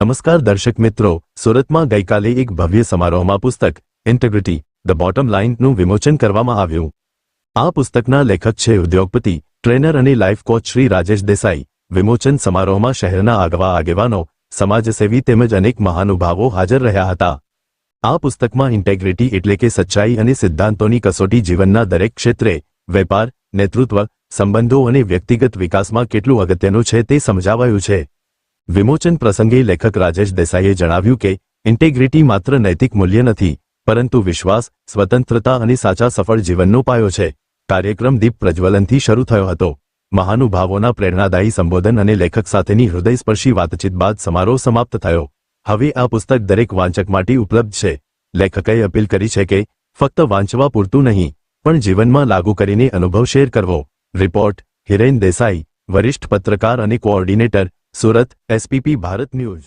નમસ્કાર દર્શક મિત્રો, સુરતમાં ગઈકાલે એક ભવ્ય સમારોહમાં પુસ્તક ઇન્ટેગ્રિટી ધ બોટમ લાઇનનું વિમોચન કરવામાં આવ્યું. આ પુસ્તકના લેખક છે ઉદ્યોગપતિ, ટ્રેનર અને લાઈફ કોચ શ્રી રાજેશ દેસાઈ. વિમોચન સમારોહમાં શહેરના આગવા આગેવાનો, સમાજસેવી તેમજ અનેક મહાનુભાવો હાજર રહ્યા હતા. આ પુસ્તકમાં ઇન્ટેગ્રિટી એટલે કે સચ્ચાઈ અને સિદ્ધાંતોની કસોટી જીવનના દરેક ક્ષેત્રે, વેપાર, નેતૃત્વ, સંબંધો અને વ્યક્તિગત વિકાસમાં કેટલું અગત્યનું છે તે સમજાવાયું છે. વિમોચન પ્રસંગે લેખક રાજેશ દેસાઈએ જણાવ્યું કે, ઇન્ટેગ્રિટી માત્ર નૈતિક મૂલ્ય નથી, પરંતુ વિશ્વાસ, સ્વતંત્રતા અને સાચા સફળ જીવનનો પાયો છે. કાર્યક્રમ દીપ પ્રજ્વલનથી શરૂ થયો હતો. મહાનુભાવોના પ્રેરણાદાયી સંબોધન અને લેખક સાથેની હૃદયસ્પર્શી વાતચીત બાદ સમારોહ સમાપ્ત થયો. હવે આ પુસ્તક દરેક વાંચક માટે ઉપલબ્ધ છે. લેખકે અપીલ કરી છે કે, ફક્ત વાંચવા પૂરતું નહીં, પણ જીવનમાં લાગુ કરીને અનુભવ શેર કરવો. રિપોર્ટ, હિરેન દેસાઈ, વરિષ્ઠ પત્રકાર અને coordinator Surat SPP Bharat news.